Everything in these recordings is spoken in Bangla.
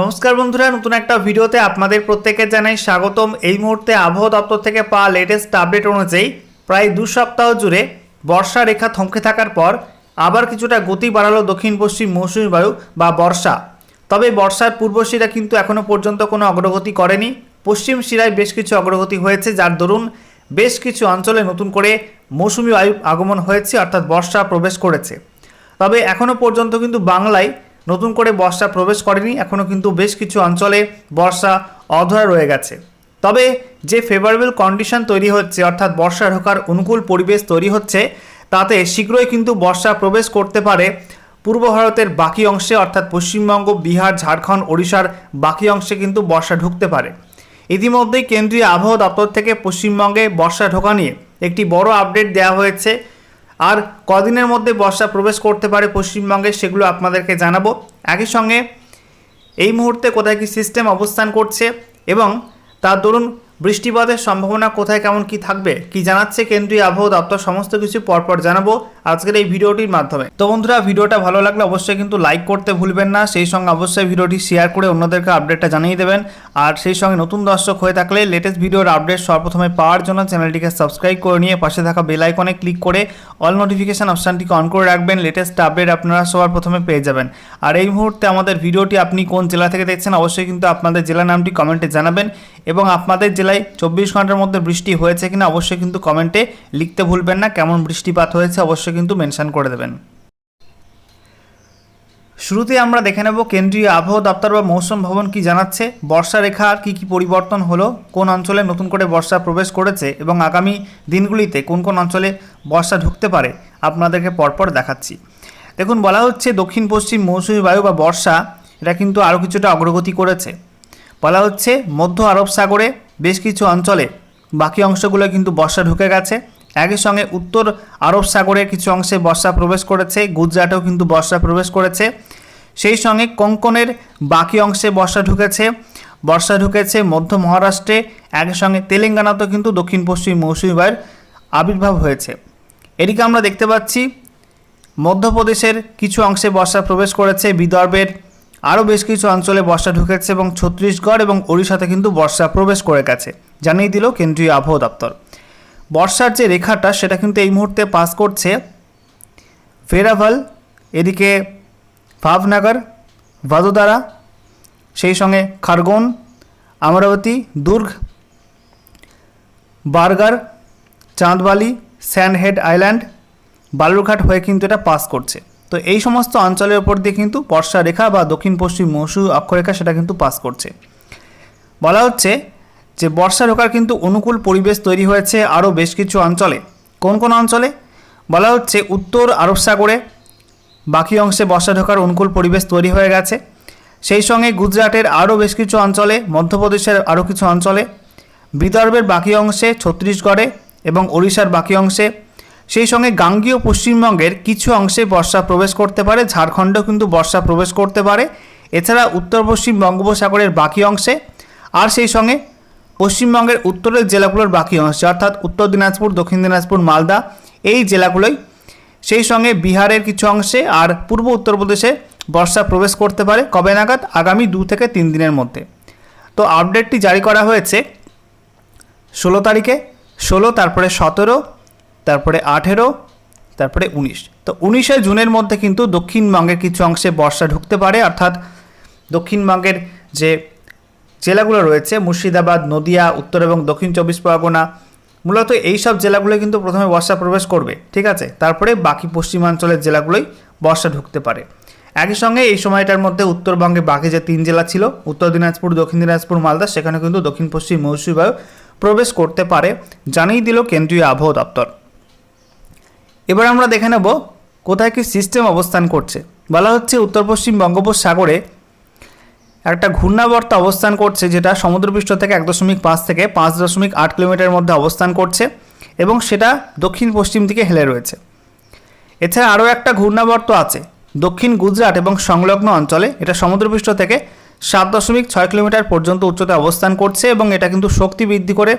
নমস্কার বন্ধুরা, নতুন একটা ভিডিওতে আপনাদের প্রত্যেকে জানাই স্বাগতম। এই মুহূর্তে আবহাওয়া দপ্তর থেকে পাওয়া লেটেস্ট আপডেট অনুযায়ী প্রায় দু সপ্তাহ জুড়ে বর্ষা রেখা থমকে থাকার পর আবার কিছুটা গতি বাড়ালো দক্ষিণ পশ্চিম মৌসুমী বায়ু বা বর্ষা। তবে বর্ষার পূর্বশিরা কিন্তু এখনও পর্যন্ত কোনো অগ্রগতি করেনি। পশ্চিম শিরায় বেশ কিছু অগ্রগতি হয়েছে, যার দরুন বেশ কিছু অঞ্চলে নতুন করে মৌসুমী বায়ু আগমন হয়েছে, অর্থাৎ বর্ষা প্রবেশ করেছে। তবে এখনও পর্যন্ত কিন্তু বাংলায় নতুন করে বর্ষা প্রবেশ করেনি এখনও কিন্তু বেশ কিছু অঞ্চলে বর্ষা অধরা রয়ে গেছে। তবে যে ফেভারেবল কন্ডিশন তৈরি হচ্ছে, অর্থাৎ বর্ষা ঢোকার অনুকূল পরিবেশ তৈরি হচ্ছে, তাতে শীঘ্রই কিন্তু বর্ষা প্রবেশ করতে পারে। পূর্ব ভারতের বাকি অংশে, অর্থাৎ পশ্চিমবঙ্গ, বিহার, ঝাড়খণ্ড, ওড়িশার বাকি অংশে কিন্তু বর্ষা ঢুকতে পারে। ইতিমধ্যেই কেন্দ্রীয় আবহাওয়া দপ্তর থেকে পশ্চিমবঙ্গে বর্ষা ঢোকা নিয়ে একটি বড় আপডেট দেওয়া হয়েছে। আর কদিনের মধ্যে বর্ষা প্রবেশ করতে পারে পশ্চিমবঙ্গে সেগুলো আপনাদেরকে জানাব। একই সঙ্গে এই মুহূর্তে কোথায় কি সিস্টেম অবস্থান করছে এবং তার দরুন বৃষ্টিপাতের সম্ভাবনা কোথায়, কেমন কি থাকবে, কি জানাচ্ছে কেন্দ্রীয় আবহাওয়া দপ্তর, সমস্ত কিছু পরপর জানাব। আজকের এই ভিডিওটির মাধ্যমে। তো বন্ধুরা, ভিডিওটা ভালো লাগলে অবশ্যই কিন্তু লাইক করতে ভুলবেন না। সেই সঙ্গে অবশ্যই ভিডিওটি শেয়ার করে অন্যদেরকে আপডেটটা জানিয়ে দেবেন। আর সেই সঙ্গে নতুন দর্শক হয়ে থাকলে লেটেস্ট ভিডিওর আপডেট সর্বপ্রথমে পাওয়ার জন্য চ্যানেলটিকে সাবস্ক্রাইব করে নিয়ে পাশে থাকা বেল আইকনে ক্লিক করে অল নোটিফিকেশান অপশানটিকে অন করে রাখবেন। লেটেস্ট আপডেট আপনারা সবার প্রথমে পেয়ে যাবেন। আর এই মুহূর্তে আমাদের ভিডিওটি আপনি কোন জেলা থেকে দেখছেন অবশ্যই কিন্তু আপনাদের জেলার নামটি কমেন্টে জানাবেন। এবং আপনাদের জেলায় চব্বিশ ঘণ্টার মধ্যে বৃষ্টি হয়েছে কিনা অবশ্যই কিন্তু কমেন্টে লিখতে ভুলবেন না। কেমন বৃষ্টিপাত হয়েছে অবশ্যই কিন্তু মেনশন করে দেবেন। শুরুতে আমরা দেখে নেব কেন্দ্রীয় আবহাওয়া দপ্তর বা মৌসুম ভবন কি জানাচ্ছে, বর্ষা রেখার কি কি পরিবর্তন হলো, কোন অঞ্চলে নতুন করে বর্ষা প্রবেশ করেছে এবং আগামী দিনগুলিতে কোন কোন অঞ্চলে বর্ষা ঢুকতে পারে, আপনাদেরকে পরপর দেখাচ্ছি। দেখুন, বলা হচ্ছে দক্ষিণ, পশ্চিম মৌসুমী বায়ু বা বর্ষা, এটা কিন্তু আরও কিছুটা অগ্রগতি করেছে। বলা হচ্ছে মধ্য আরব সাগরে বেশ কিছু অঞ্চলে বাকি অংশগুলো কিন্তু বর্ষা ঢুকে গেছে একই সঙ্গে উত্তর আরব সাগরে কিছু অংশে বর্ষা প্রবেশ করেছে, গুজরাটেও কিন্তু বর্ষা প্রবেশ করেছে। সেই সঙ্গে কোঙ্কনের বাকি অংশে বর্ষা ঢুকেছে। বর্ষা ঢুকেছে মধ্য মহারাষ্ট্রে, একই সঙ্গে তেলেঙ্গানাতেও কিন্তু দক্ষিণ পশ্চিম মৌসুমী বায়ুর আবির্ভাব হয়েছে। এদিকে আমরা দেখতে পাচ্ছি, মধ্যপ্রদেশের কিছু অংশে বর্ষা প্রবেশ করেছে, বিদর্ভের আরও বেশ কিছু অঞ্চলে বর্ষা ঢুকেছে এবং ছত্তিশগড় এবং ওড়িশাতে কিন্তু বর্ষা প্রবেশ করে গেছে। জানিয়ে দিল কেন্দ্রীয় আবহাওয়া দপ্তর। বর্ষার যে রেখাটা, সেটা কিন্তু এই মুহূর্তে পাস করছে ফেরাভাল এদিকে ভাবনগর, ভাদোদারা, সেই সঙ্গে খারগোন, অমরাবতী, দুর্গ, বার্গার, চাঁদবালি, স্যান্ডহেড আইল্যান্ড, বালুরঘাট হয়ে কিন্তু এটা পাস করছে। তো এই সমস্ত অঞ্চলের ওপর দিয়ে কিন্তু বর্ষা রেখা বা দক্ষিণ পশ্চিম মৌসুমী অক্ষরেখা সেটা কিন্তু পাস করছে। বলা হচ্ছে যে বর্ষা ঢোকার কিন্তু অনুকূল পরিবেশ তৈরি হয়েছে আরও বেশ কিছু অঞ্চলে। কোন কোন অঞ্চলে? বলা হচ্ছে উত্তর আরব সাগরে। বাকি অংশে বর্ষা ঢোকার অনুকূল পরিবেশ তৈরি হয়ে গেছে। সেই সঙ্গে গুজরাটের আরও বেশ কিছু অঞ্চলে, মধ্যপ্রদেশের আরও কিছু অঞ্চলে, বিদর্ভের বাকি অংশে ছত্তিশগড়ে এবং ওড়িশার বাকি অংশে। সেই সঙ্গে গাঙ্গীয় পশ্চিমবঙ্গের কিছু অংশে বর্ষা প্রবেশ করতে পারে, ঝাড়খণ্ডেও কিন্তু বর্ষা প্রবেশ করতে পারে। এছাড়া উত্তর পশ্চিম বঙ্গোপসাগরের বাকি অংশে। আর সেই সঙ্গে পশ্চিমবঙ্গের উত্তরের জেলাগুলোর বাকি অংশে, অর্থাৎ উত্তর দিনাজপুর, দক্ষিণ দিনাজপুর, মালদা, এই জেলাগুলোই সেই সঙ্গে বিহারের কিছু অংশে আর পূর্ব উত্তরপ্রদেশে বর্ষা প্রবেশ করতে পারে কবে নাগাদ? আগামী দু থেকে তিন দিনের মধ্যে। তো আপডেটটি জারি করা হয়েছে ষোলো তারিখে, ষোলো, তারপরে সতেরো, তারপরে আঠেরো, তারপরে উনিশ। তো উনিশে জুনের মধ্যে কিন্তু দক্ষিণবঙ্গের কিছু অংশে বর্ষা ঢুকতে পারে, অর্থাৎ দক্ষিণবঙ্গের যে জেলাগুলো রয়েছে, মুর্শিদাবাদ, নদিয়া, উত্তর এবং দক্ষিণ চব্বিশ পরগনা। মূলত এই সব জেলাগুলো কিন্তু প্রথমে বর্ষা প্রবেশ করবে, ঠিক আছে? তারপরে বাকি পশ্চিমাঞ্চলের জেলাগুলোই বর্ষা ঢুকতে পারে। একই সঙ্গে এই সময়টার মধ্যে উত্তরবঙ্গে বাকি যে তিন জেলা ছিল, উত্তর দিনাজপুর, দক্ষিণ দিনাজপুর, মালদা, সেখানে কিন্তু দক্ষিণ পশ্চিম মৌসুমী বায়ু প্রবেশ করতে পারে, জানিয়ে দিল কেন্দ্রীয় আবহাওয়া দপ্তর। এবার আমরা দেখে নেব কোথায় কি সিস্টেম অবস্থান করছে। বলা হচ্ছে উত্তর পশ্চিম বঙ্গোপসাগরে একটা ঘূর্ণাবর্ত অবস্থান করছে যেটা সমুদ্রপৃষ্ঠ থেকে এক দশমিক পাঁচ থেকে পাঁচ দশমিক আট কিলোমিটারের মধ্যে অবস্থান করছে এবং সেটা দক্ষিণ পশ্চিম দিকে হেলে রয়েছে। এছাড়া আরও একটা ঘূর্ণাবর্ত আছে, দক্ষিণ গুজরাট এবং সংলগ্ন অঞ্চলে। এটা সমুদ্রপৃষ্ঠ থেকে সাত দশমিক ছয় কিলোমিটার পর্যন্ত উচ্চতায় অবস্থান করছে এবং এটা কিন্তু শক্তি বৃদ্ধি করে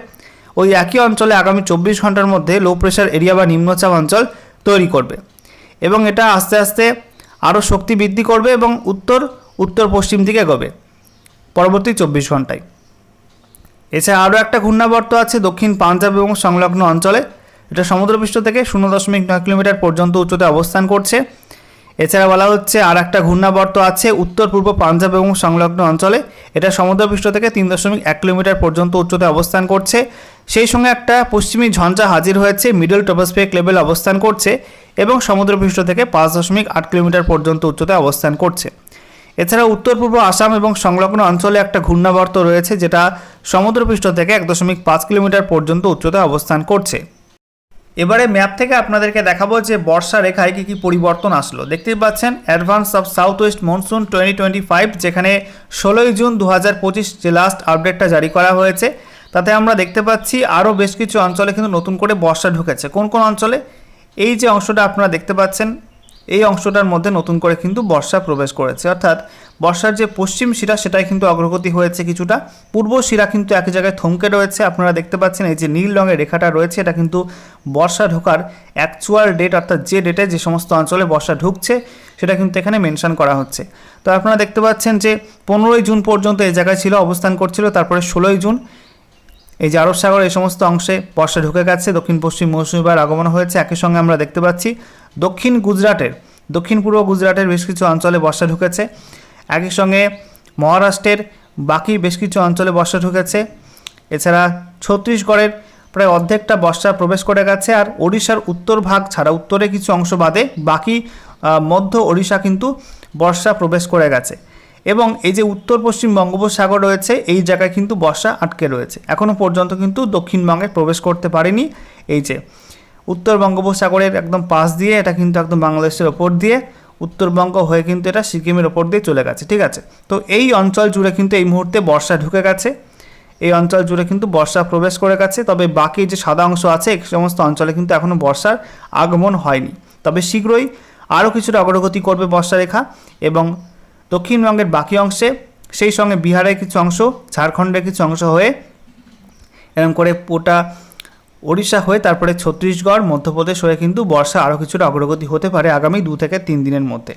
ওই একই অঞ্চলে আগামী চব্বিশ ঘণ্টার মধ্যে লো প্রেশার এরিয়া বা নিম্নচাপ অঞ্চল তৈরি করবে। এবং এটা আস্তে আস্তে আরও শক্তি বৃদ্ধি করবে এবং উত্তর উত্তর পশ্চিম দিকে গবে পরবর্তী চব্বিশ ঘন্টায় এছাড়া আরও একটা ঘূর্ণাবর্ত আছে দক্ষিণ পাঞ্জাব এবং সংলগ্ন অঞ্চলে। এটা সমুদ্রপৃষ্ঠ থেকে শূন্য দশমিক নয় কিলোমিটার পর্যন্ত উচ্চতে অবস্থান করছে। এছাড়া বলা হচ্ছে আর একটা ঘূর্ণাবর্ত আছে উত্তর পূর্ব পাঞ্জাব এবং সংলগ্ন অঞ্চলে। এটা সমুদ্রপৃষ্ঠ থেকে তিন দশমিক এক কিলোমিটার পর্যন্ত উচ্চতে অবস্থান করছে। সেই সঙ্গে একটা পশ্চিমী ঝঞ্ঝা হাজির হয়েছে, মিডল টপোস্ফিয়ারিক লেভেল অবস্থান করছে এবং সমুদ্রপৃষ্ঠ থেকে পাঁচ দশমিক আট কিলোমিটার পর্যন্ত উচ্চতে অবস্থান করছে। এছাড়া উত্তর পূর্ব আসাম এবং সংলগ্ন অঞ্চলে একটা ঘূর্ণাবর্ত রয়েছে, যেটা সমুদ্রপৃষ্ঠ থেকে এক দশমিক পাঁচ কিলোমিটার পর্যন্ত উচ্চতায় অবস্থান করছে। এবারে ম্যাপ থেকে আপনাদেরকে দেখাবো যে বর্ষা রেখায় কী কী পরিবর্তন আসলো। দেখতেই পাচ্ছেন advance of south west monsoon twenty twenty five যেখানে ষোলোই জুন দু হাজার পঁচিশ যে লাস্ট আপডেটটা জারি করা হয়েছে, তাতে আমরা দেখতে পাচ্ছি আরও বেশ কিছু অঞ্চলে কিন্তু নতুন করে বর্ষা ঢুকেছে। কোন কোন অঞ্চলে? এই যে অংশটা আপনারা দেখতে পাচ্ছেন এই অংশটার মধ্যে নতুন করে কিন্তু বর্ষা প্রবেশ করেছে। অর্থাৎ বর্ষার যে পশ্চিম শিরা, সেটাই কিন্তু অগ্রগতি হয়েছে কিছুটা। পূর্ব শিরা কিন্তু একই জায়গায় থমকে রয়েছে। আপনারা দেখতে পাচ্ছেন এই যে নীল রঙের রেখাটা রয়েছে, এটা কিন্তু বর্ষা ঢোকার অ্যাকচুয়াল ডেট অর্থাৎ যে ডেটে যে সমস্ত অঞ্চলে বর্ষা ঢুকছে, সেটা কিন্তু এখানে মেনশন করা হচ্ছে। তো আপনারা দেখতে পাচ্ছেন যে পনেরোই জুন পর্যন্ত এই জায়গায় ছিল, অবস্থান করছিল, তারপরে ষোলোই জুন। এই যে আরব সাগর এই সমস্ত অংশে বর্ষা ঢুকে গেছে দক্ষিণ পশ্চিম মৌসুমি আগমন হয়েছে। একই সঙ্গে আমরা দেখতে পাচ্ছি দক্ষিণ গুজরাটের, দক্ষিণ পূর্ব গুজরাটের বেশ কিছু অঞ্চলে বর্ষা ঢুকেছে। একই সঙ্গে মহারাষ্ট্রের বাকি বেশ কিছু অঞ্চলে বর্ষা ঢুকেছে। এছাড়া ছত্তিশগড়ের প্রায় অর্ধেকটা বর্ষা প্রবেশ করে গেছে আর ওড়িশার উত্তর ভাগ ছাড়া উত্তরে কিছু অংশ বাদে বাকি মধ্য ওড়িশা কিন্তু বর্ষা প্রবেশ করে গেছে। এবং এই যে উত্তর পশ্চিম বঙ্গোপসাগর রয়েছে, এই জায়গায় কিন্তু বর্ষা আটকে রয়েছে। এখনও পর্যন্ত কিন্তু দক্ষিণবঙ্গে প্রবেশ করতে পারেনি এই যে উত্তর বঙ্গোপসাগরের একদম পাশ দিয়ে, এটা কিন্তু একদম বাংলাদেশের ওপর দিয়ে উত্তরবঙ্গ হয়ে কিন্তু এটা সিকিমের ওপর দিয়ে চলে গেছে, ঠিক আছে? তো এই অঞ্চল জুড়ে কিন্তু এই মুহূর্তে বর্ষা ঢুকে গেছে। এই অঞ্চল জুড়ে কিন্তু বর্ষা প্রবেশ করে গেছে, তবে বাকি যে সাদা অংশ আছে, এই সমস্ত অঞ্চলে কিন্তু এখনও বর্ষার আগমন হয়নি। তবে শীঘ্রই আরও কিছুটা অগ্রগতি করবে বর্ষা রেখা এবং দক্ষিণবঙ্গের বাকি অংশে, সেই সঙ্গে বিহারের কিছু অংশ, ঝাড়খণ্ডের কিছু অংশ হয়ে এরকম করে পোটা ওড়িশা হয়ে তারপরে ছত্তিশগড়, মধ্যপ্রদেশ হয়ে কিন্তু বর্ষা আরও কিছুটা অগ্রগতি হতে পারে আগামী দু থেকে তিন দিনের মধ্যে।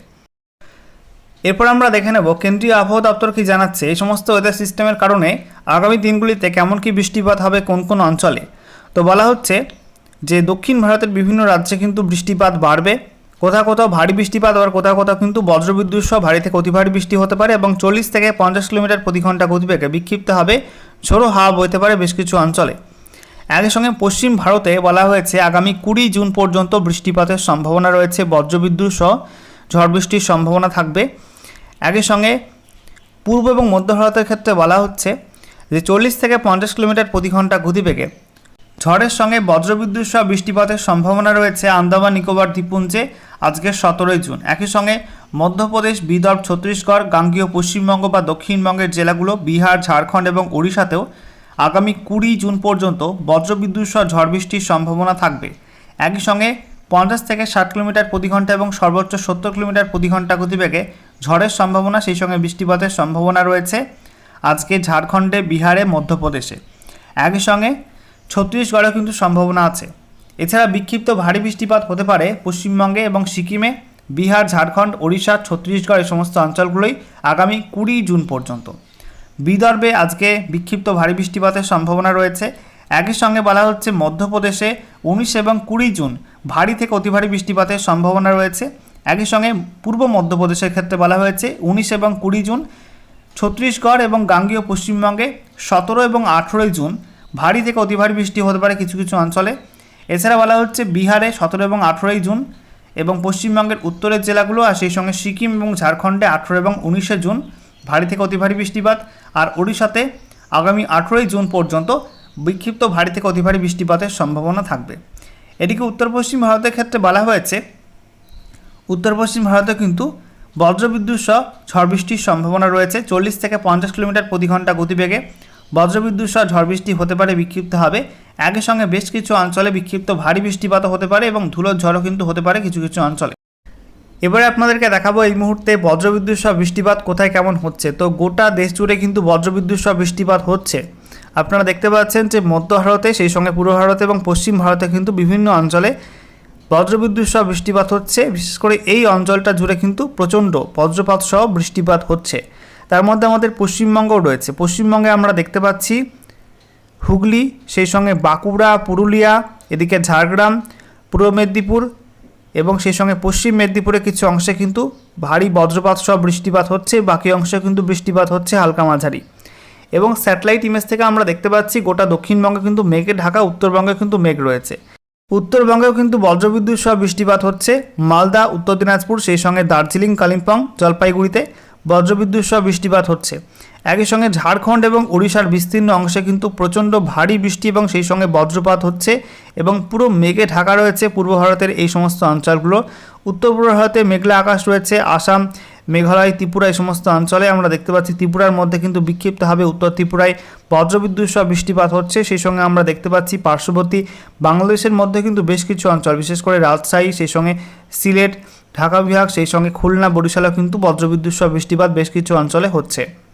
এরপর আমরা দেখে নেব, কেন্দ্রীয় আবহাওয়া দপ্তর কি জানাচ্ছে? এই সমস্ত ওয়েদার সিস্টেমের কারণে আগামী দিনগুলিতে কেমন কি বৃষ্টিপাত হবে, কোন কোন অঞ্চলে? তো বলা হচ্ছে যে দক্ষিণ ভারতের বিভিন্ন রাজ্যে কিন্তু বৃষ্টিপাত বাড়বে। কোথাও কোথাও ভারী বৃষ্টিপাত, আবার কোথাও কোথাও কিন্তু বজ্রবিদ্যুৎ সহ ভারী থেকে অতি ভারী বৃষ্টি হতে পারে এবং চল্লিশ থেকে পঞ্চাশ কিলোমিটার প্রতি ঘণ্টা গতিবেগে বিক্ষিপ্ত হবে ঝোড়ো হাওয়া বইতে পারে বেশ কিছু অঞ্চলে। একই সঙ্গে পশ্চিম ভারতে বলা হয়েছে, আগামী কুড়ি জুন পর্যন্ত বৃষ্টিপাতের সম্ভাবনা রয়েছে। বজ্রবিদ্যুৎ সহ ঝড় বৃষ্টির সম্ভাবনা থাকবে। একই সঙ্গে পূর্ব এবং মধ্য ভারতের ক্ষেত্রে বলা হচ্ছে যে, চল্লিশ থেকে পঞ্চাশ কিলোমিটার প্রতি ঘণ্টা গতিবেগে ঝড়ের সঙ্গে বজ্রবিদ্যুৎ সহ বৃষ্টিপাতের সম্ভাবনা রয়েছে আন্দামান, নিকোবর, দ্বীপপুঞ্জে আজকের সতেরোই জুন। একই সঙ্গে মধ্যপ্রদেশ, বিদর্ভ, ছত্তিশগড়, গাঙ্গীয়, পশ্চিমবঙ্গ বা দক্ষিণবঙ্গের জেলাগুলো, বিহার, ঝাড়খণ্ড এবং ওড়িশাতেও আগামী কুড়ি জুন পর্যন্ত বজ্রবিদ্যুৎ সহ ঝড় বৃষ্টির সম্ভাবনা থাকবে। একই সঙ্গে পঞ্চাশ থেকে ষাট কিলোমিটার প্রতি ঘণ্টা এবং সর্বোচ্চ সত্তর কিলোমিটার প্রতি ঘণ্টা গতিবেগে ঝড়ের সম্ভাবনা, সেই সঙ্গে বৃষ্টিপাতের সম্ভাবনা রয়েছে। আজকে ঝাড়খণ্ডে, বিহারে, মধ্যপ্রদেশে। একই সঙ্গে ছত্তিশগড়েও কিন্তু সম্ভাবনা আছে। এছাড়া বিক্ষিপ্ত ভারী বৃষ্টিপাত হতে পারে পশ্চিমবঙ্গে এবং সিকিমে। বিহার, ঝাড়খণ্ড, ওড়িশা, ছত্তিশগড় এই সমস্ত অঞ্চলগুলোই আগামী কুড়ি জুন পর্যন্ত। বিদর্ভে আজকে বিক্ষিপ্ত ভারী বৃষ্টিপাতের সম্ভাবনা রয়েছে। একই সঙ্গে বলা হচ্ছে মধ্যপ্রদেশে উনিশ এবং কুড়ি জুন ভারী থেকে অতি ভারী বৃষ্টিপাতের সম্ভাবনা রয়েছে। একই সঙ্গে পূর্ব মধ্যপ্রদেশের ক্ষেত্রে বলা হয়েছে উনিশ এবং কুড়ি জুন ছত্তিশগড় এবং গাঙ্গীয় পশ্চিমবঙ্গে সতেরো এবং আঠেরোই জুন ভারী থেকে অতি ভারী বৃষ্টি হতে পারে কিছু কিছু অঞ্চলে। এছাড়া বলা হচ্ছে বিহারে সতেরো এবং আঠেরোই জুন এবং পশ্চিমবঙ্গের উত্তরের জেলাগুলো আর সেই সঙ্গে সিকিম এবং ঝাড়খণ্ডে আঠেরো এবং উনিশে জুন ভারী থেকে অতি ভারী বৃষ্টিপাত আর ওড়িশাতে আগামী আঠেরোই জুন পর্যন্ত বিক্ষিপ্ত ভারী থেকে অতি ভারী বৃষ্টিপাতের সম্ভাবনা থাকবে। এদিকে উত্তর পশ্চিম ভারতের ক্ষেত্রে বলা হয়েছে উত্তর পশ্চিম ভারতে কিন্তু বজ্রবিদ্যুৎ সহ ঝড় বৃষ্টির সম্ভাবনা রয়েছে। চল্লিশ থেকে পঞ্চাশ কিলোমিটার প্রতি ঘণ্টা গতিবেগে বজ্রবিদ্যুৎ সহ ঝড় বৃষ্টি হতে পারে, বিক্ষিপ্ত হবে। একই সঙ্গে বেশ কিছু অঞ্চলে বিক্ষিপ্ত ভারী বৃষ্টিপাতও হতে পারে এবং ধুলোর ঝড়ও কিন্তু হতে পারে কিছু কিছু অঞ্চলে। এবারে আপনাদেরকে দেখাবো এই মুহূর্তে বজ্রবিদ্যুৎ সহ বৃষ্টিপাত কোথায় কেমন হচ্ছে। তো গোটা দেশ জুড়ে কিন্তু বজ্রবিদ্যুৎ সহ বৃষ্টিপাত হচ্ছে। আপনারা দেখতে পাচ্ছেন যে মধ্য ভারতে, সেই সঙ্গে পূর্ব ভারতে এবং পশ্চিম ভারতে কিন্তু বিভিন্ন অঞ্চলে বজ্রবিদ্যুৎ সহ বৃষ্টিপাত হচ্ছে। বিশেষ করে এই অঞ্চলটা জুড়ে কিন্তু প্রচণ্ড বজ্রপাত সহ বৃষ্টিপাত হচ্ছে। তার মধ্যে আমাদের পশ্চিমবঙ্গও রয়েছে। পশ্চিমবঙ্গে আমরা দেখতে পাচ্ছি হুগলি, সেই সঙ্গে বাঁকুড়া, পুরুলিয়া, এদিকে ঝাড়গ্রাম, পূর্ব মেদিনীপুর এবং সেই সঙ্গে পশ্চিম মেদিনীপুরের কিছু অংশে কিন্তু ভারী বজ্রপাত সহ বৃষ্টিপাত হচ্ছে, বাকি অংশে কিন্তু বৃষ্টিপাত হচ্ছে হালকা মাঝারি। এবং স্যাটেলাইট ইমেজ থেকে আমরা দেখতে পাচ্ছি, গোটা দক্ষিণবঙ্গে কিন্তু মেঘে, ঢাকা, উত্তরবঙ্গে কিন্তু মেঘ রয়েছে। উত্তরবঙ্গেও কিন্তু বজ্রবিদ্যুৎ সহ বৃষ্টিপাত হচ্ছে, মালদা, উত্তর দিনাজপুর, সেই সঙ্গে দার্জিলিং, কালিম্পং, জলপাইগুড়িতে বজ্রবিদ্যুৎ সহ বৃষ্টিপাত হচ্ছে। একই সঙ্গে ঝাড়খণ্ড এবং ওড়িশার বিস্তীর্ণ অংশে কিন্তু প্রচণ্ড ভারী বৃষ্টি এবং সেই সঙ্গে বজ্রপাত হচ্ছে এবং পুরো মেঘে ঢাকা রয়েছে পূর্ব ভারতের এই সমস্ত অঞ্চলগুলো। উত্তর পূর্ব ভারতে মেঘলা আকাশ রয়েছে, আসাম, মেঘালয়, ত্রিপুরা এই সমস্ত অঞ্চলে আমরা দেখতে পাচ্ছি ত্রিপুরার মধ্যে কিন্তু বিক্ষিপ্তভাবে উত্তর ত্রিপুরায় বজ্রবিদ্যুৎ সহ বৃষ্টিপাত হচ্ছে। সেই সঙ্গে আমরা দেখতে পাচ্ছি পার্শ্ববর্তী বাংলাদেশের মধ্যে কিন্তু বেশ কিছু অঞ্চল, বিশেষ করে রাজশাহী, সেই সঙ্গে সিলেট, ঢাকা বিভাগ, সেই সঙ্গে খুলনা, বরিশালেও কিন্তু বজ্রবিদ্যুৎ সহ বৃষ্টিপাত বেশ কিছু অঞ্চলে হচ্ছে।